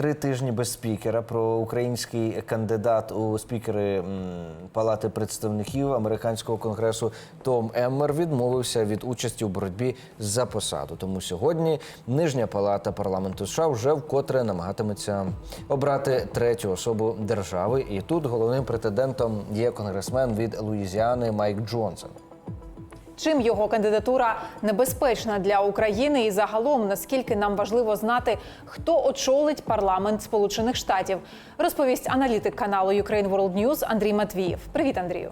три тижні без спікера. Про український кандидат у спікери Палати представників американського конгресу Том Еммер відмовився від участі у боротьбі за посаду. Тому сьогодні нижня палата парламенту США вже вкотре намагатиметься обрати третю особу держави. І тут головним претендентом є конгресмен від Луїзіани Майк Джонсон. Чим його кандидатура небезпечна для України і загалом наскільки нам важливо знати, хто очолить парламент Сполучених Штатів, розповість аналітик каналу Ukraine World News Андрій Матвієв. Привіт, Андрію.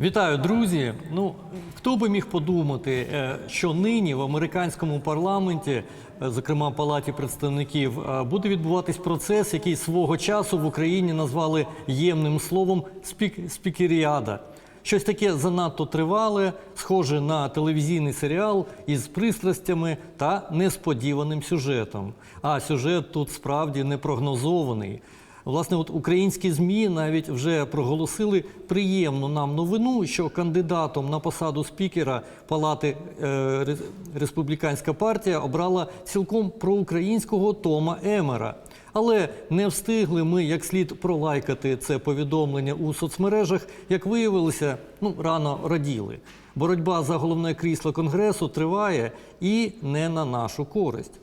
Вітаю, друзі. Ну хто би міг подумати, е, що нині в американському парламенті, е, зокрема палаті представників, е, буде відбуватись процес, який свого часу в Україні назвали ємним словом спік спікеріада. Щось таке занадто тривале, схоже на телевізійний серіал із пристрастями та несподіваним сюжетом. А сюжет тут справді непрогнозований. Власне, от українські змі навіть вже проголосили приємну нам новину, що кандидатом на посаду спікера Палати е, Республіканська партія обрала цілком проукраїнського Тома Емера. Але не встигли ми як слід пролайкати це повідомлення у соцмережах, як виявилося, ну рано раділи. Боротьба за головне крісло конгресу триває і не на нашу користь.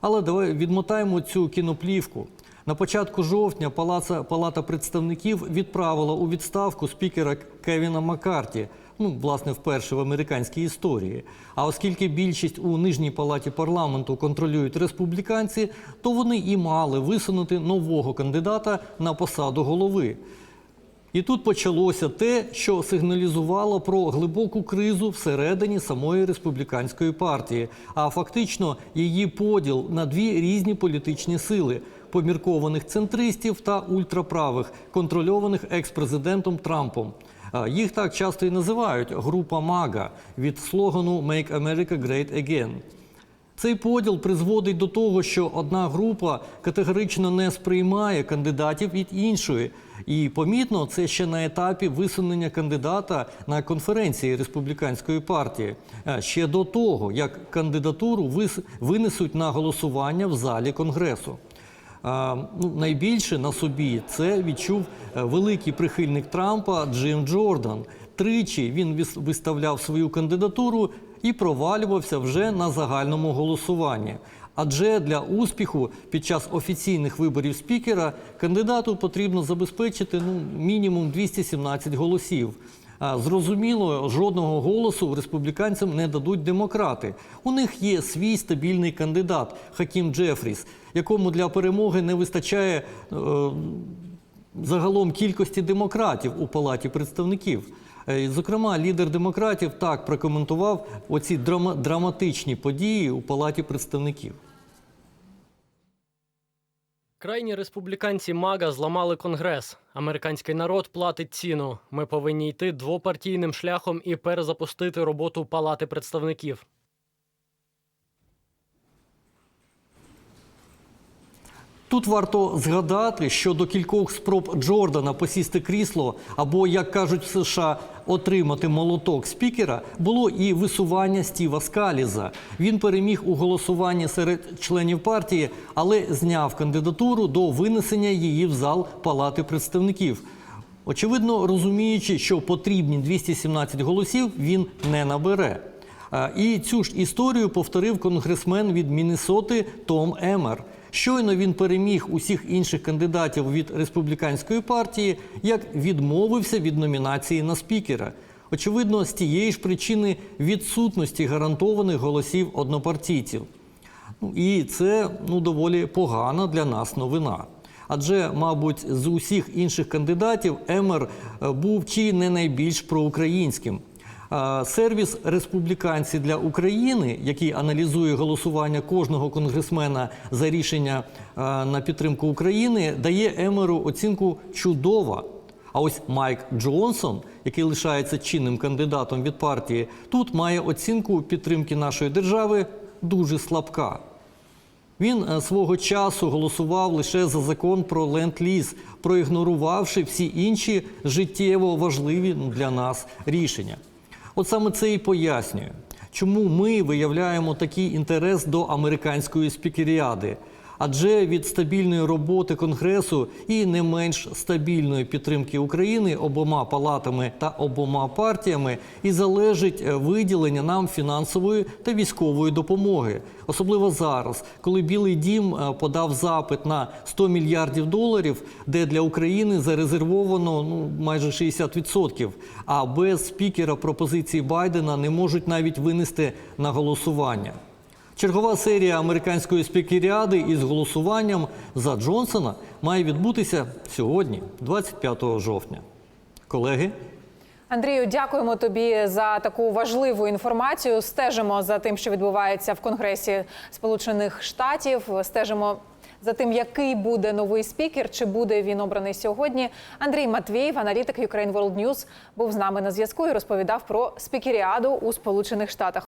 Але давай відмотаємо цю кіноплівку. На початку жовтня Палаца, Палата представників відправила у відставку спікера Кевіна Маккарті. Ну, власне, вперше в американській історії. А оскільки більшість у нижній палаті парламенту контролюють республіканці, то вони і мали висунути нового кандидата на посаду голови. І тут почалося те, що сигналізувало про глибоку кризу всередині самої республіканської партії, а фактично її поділ на дві різні політичні сили поміркованих центристів та ультраправих, контрольованих екс-президентом Трампом. Їх так часто і називають група МАГА від слогану «Make America Great Again». Цей поділ призводить до того, що одна група категорично не сприймає кандидатів від іншої. І помітно це ще на етапі висунення кандидата на конференції республіканської партії, ще до того, як кандидатуру винесуть на голосування в залі конгресу. Ну, найбільше на собі це відчув е, великий прихильник Трампа Джим Джордан. Тричі він вис- виставляв свою кандидатуру і провалювався вже на загальному голосуванні. Адже для успіху під час офіційних виборів спікера кандидату потрібно забезпечити ну, мінімум 217 голосів. Зрозуміло, жодного голосу республіканцям не дадуть демократи. У них є свій стабільний кандидат Хакім Джефріс, якому для перемоги не вистачає е, загалом кількості демократів у палаті представників. Е, Зокрема, лідер демократів так прокоментував оці драма- драматичні події у палаті представників. Крайні республіканці МАГА зламали конгрес. Американський народ платить ціну. Ми повинні йти двопартійним шляхом і перезапустити роботу Палати представників. Тут варто згадати, що до кількох спроб Джордана посісти крісло або, як кажуть в США, отримати молоток спікера було і висування Стіва Скаліза. Він переміг у голосуванні серед членів партії, але зняв кандидатуру до винесення її в зал Палати представників. Очевидно, розуміючи, що потрібні 217 голосів, він не набере. І цю ж історію повторив конгресмен від Міннесоти Том Емер. Щойно він переміг усіх інших кандидатів від республіканської партії, як відмовився від номінації на спікера. Очевидно, з тієї ж причини відсутності гарантованих голосів однопартійців. Ну, і це ну, доволі погана для нас новина. Адже, мабуть, з усіх інших кандидатів Емер е, був чи не найбільш проукраїнським. Сервіс Республіканці для України, який аналізує голосування кожного конгресмена за рішення на підтримку України, дає Емеру оцінку чудова. А ось Майк Джонсон, який лишається чинним кандидатом від партії, тут має оцінку підтримки нашої держави дуже слабка. Він е, свого часу голосував лише за закон про ленд-ліз, проігнорувавши всі інші життєво важливі ну, для нас рішення. От саме це і пояснює, чому ми виявляємо такий інтерес до американської спікеріади. Адже від стабільної роботи Конгресу і не менш стабільної підтримки України обома палатами та обома партіями і залежить е, виділення нам фінансової та військової допомоги, особливо зараз, коли Білий Дім е, подав запит на 100 мільярдів доларів, де для України зарезервовано ну майже 60%. А без спікера пропозиції Байдена не можуть навіть винести на голосування. Чергова серія американської спікеріади із голосуванням за Джонсона має відбутися сьогодні, 25 жовтня. Колеги. Андрію, дякуємо тобі за таку важливу інформацію. Стежимо за тим, що відбувається в Конгресі Сполучених Штатів. Стежимо за тим, який буде новий спікер, чи буде він обраний сьогодні. Андрій Матвієв, аналітик Ukraine World News, був з нами на зв'язку і розповідав про спікеріаду у Сполучених Штатах.